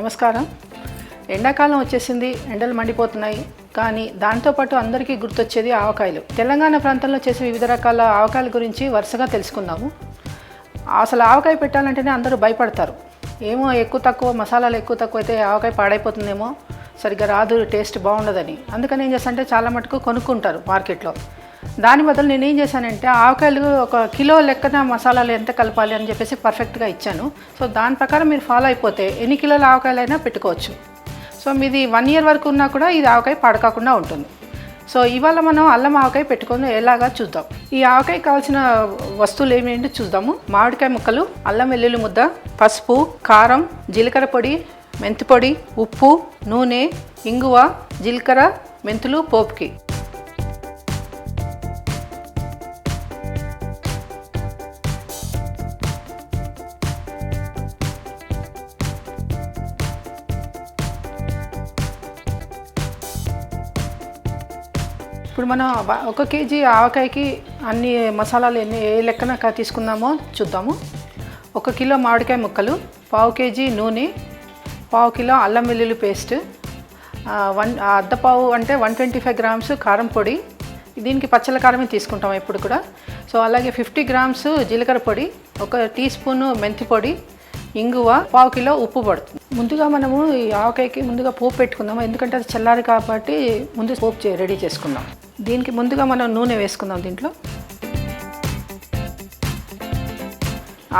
నమస్కారం. ఎండాకాలం వచ్చేసింది ఎండలు మండిపోతున్నాయి. కానీ దాంతోపాటు అందరికీ గుర్తొచ్చేది ఆవకాయలు. తెలంగాణ ప్రాంతంలో చేసే వివిధ రకాల ఆవకాయల గురించి వరుసగా తెలుసుకుందాము. అసలు ఆవకాయ పెట్టాలంటేనే అందరూ భయపడతారు. ఏమో ఎక్కువ తక్కువ మసాలాలు ఎక్కువ తక్కువ అయితే ఆవకాయ పాడైపోతుందేమో. సరిగ్గా రాదు టేస్ట్ బాగుండదని. అందుకని ఏం చేస్తానంటే చాలా మటుకు కొనుక్కుంటారు మార్కెట్లో. దాని బదులు నేను ఏం చేశానంటే ఆవకాయలు ఒక కిలో లెక్కన మసాలాలు ఎంత కలపాలి అని చెప్పేసి పర్ఫెక్ట్గా ఇచ్చాను. సో దాని ప్రకారం మీరు ఫాలో అయిపోతే ఎన్ని కిలోల ఆవకాయలైనా పెట్టుకోవచ్చు. సో మీది వన్ ఇయర్ వరకు ఉన్నా కూడా ఇది ఆవకాయ పడకాకుండా ఉంటుంది. సో ఇవాళ మనం అల్లం ఆవకాయ పెట్టుకొని ఎలాగా చూద్దాం. ఈ ఆవకాయ కావాల్సిన వస్తువులు ఏమేంటో చూద్దాము. మామిడికాయ ముక్కలు అల్లం వెల్లుల్లి ముద్ద పసుపు కారం జీలకర్ర పొడి మెంతి పొడి ఉప్పు నూనె ఇంగువ జీలకర్ర మెంతులు పోపుకి. ఇప్పుడు మనం ఒక కేజీ ఆవకాయకి అన్ని మసాలాలు ఎన్ని ఏ లెక్కన తీసుకుందామో చూద్దాము. ఒక కిలో మామిడికాయ ముక్కలు పావు కేజీ నూనె పావు కిలో అల్లం వెల్లుల్లి పేస్ట్ వన్ అర్ధపావు అంటే వన్ ట్వంటీ ఫైవ్ గ్రామ్స్ కారం పొడి దీనికి పచ్చల కారమే తీసుకుంటాం ఇప్పుడు కూడా. సో అలాగే ఫిఫ్టీ గ్రామ్స్ జీలకర్ర పొడి ఒక టీ స్పూను మెంతి పొడి ఇంగువ పావు కిలో ఉప్పు పడుతుంది. ముందుగా మనము ఈ ఆవకాయకి ముందుగా పోపు పెట్టుకుందాము ఎందుకంటే అది చల్లారి కాబట్టి ముందు పోపు చే- రెడీ చేసుకుందాం. దీనికి ముందుగా మనం నూనె వేసుకుందాం దీంట్లో.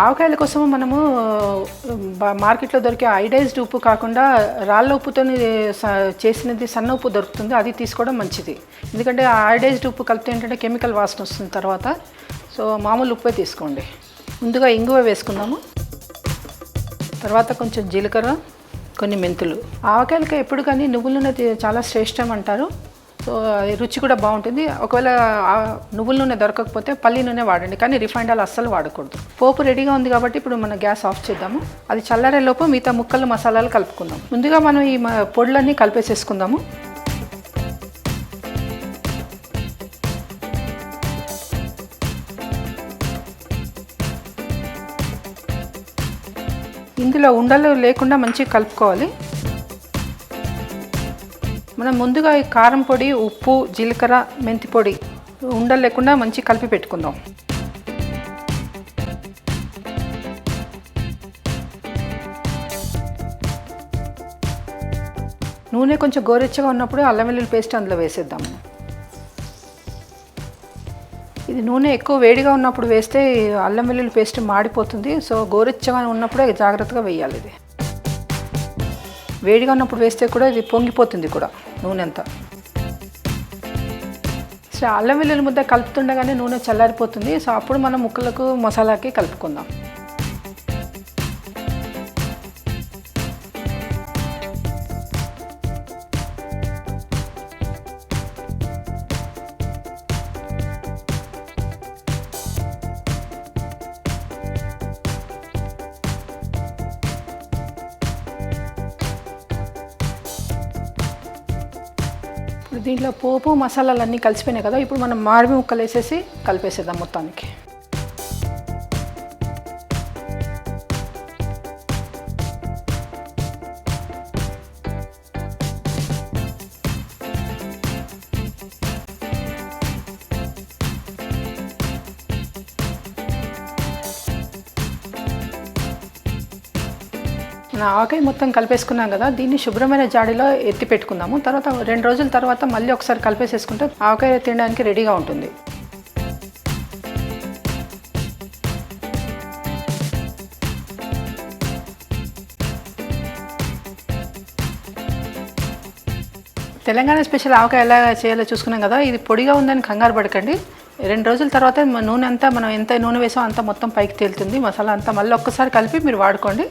ఆవకాయల కోసం మనము మార్కెట్లో దొరికే ఐడైజ్డ్ ఉప్పు కాకుండా రాళ్ళ ఉప్పుతో చేసినది సన్న ఉప్పు దొరుకుతుంది అది తీసుకోవడం మంచిది. ఎందుకంటే ఐడైజ్డ్ ఉప్పు కలిపితే ఏంటంటే కెమికల్ వాసన వస్తుంది తర్వాత. సో మామూలు ఉప్పే తీసుకోండి. ముందుగా ఇంగువ వేసుకుందాము. తర్వాత కొంచెం జీలకర్ర కొన్ని మెంతులు. ఆవకాయలకి ఎప్పుడు కానీ నువ్వుల నూనె చాలా శ్రేష్టం అంటారు. సో అది రుచి కూడా బాగుంటుంది. ఒకవేళ నువ్వుల నూనె దొరకకపోతే పల్లి నూనె వాడండి. కానీ రిఫైండ్ ఆయిల్ అస్సలు వాడకూడదు. పోపు రెడీగా ఉంది కాబట్టి ఇప్పుడు మనం గ్యాస్ ఆఫ్ చేద్దాము. అది చల్లారే లోపు మిగతా ముక్కలు మసాలాలు కలుపుకుందాం ముందుగా మనం ఈ మ- పొడులన్నీ కలిపేసేసుకుందాము. ఇందులో ఉండలు లేకుండా మంచిగా కలుపుకోవాలి. మనం ముందుగా ఈ కారం పొడి ఉప్పు జీలకర్ర మెంతి పొడి ఉండలు లేకుండా మంచి కలిపి పెట్టుకుందాం. నూనె కొంచెం గోరెచ్చగా ఉన్నప్పుడు అల్లం వెల్లుల్లి పేస్ట్ అందులో వేసేద్దాం. ఇది నూనె ఎక్కువ వేడిగా ఉన్నప్పుడు వేస్తే అల్లం వెల్లుల్లి పేస్ట్ మాడిపోతుంది. సో గోరెచ్చగా ఉన్నప్పుడే జాగ్రత్తగా వేయాలి ఇది. వేడిగా ఉన్నప్పుడు వేస్తే కూడా ఇది పొంగిపోతుంది కూడా నూనె అంతా. సో అల్లం వెల్లుల్లి ముద్ద కలుపుతుండగానే నూనె చల్లారిపోతుంది. సో అప్పుడు మనం ముక్కలకు మసాలాకి కలుపుకుందాం. ఇప్పుడు దీంట్లో పోపు మసాలాలు అన్నీ కలిసిపోయినాయి కదా ఇప్పుడు మనం మామిడి ముక్కలు వేసేసి కలిపేసేద్దాం మొత్తానికి. ఆకాయ ఆవకాయ మొత్తం కలిపేసుకున్నాం కదా దీన్ని శుభ్రమైన జాడీలో ఎత్తి పెట్టుకుందాము. తర్వాత రెండు రోజుల తర్వాత మళ్ళీ ఒకసారి కలిపేసేసుకుంటే ఆవకాయ తినడానికి రెడీగా ఉంటుంది. తెలంగాణ స్పెషల్ ఆవకాయ ఎలా చేయాలో చూసుకున్నాం కదా ఇది పొడిగా ఉందని కంగారు పడకండి. రెండు రోజుల తర్వాత నూనె అంతా మనం ఎంత నూనె వేసామో అంతా మొత్తం పైకి తేలుతుంది. మసాలా అంతా మళ్ళీ ఒక్కసారి కలిపి మీరు వాడుకోండి.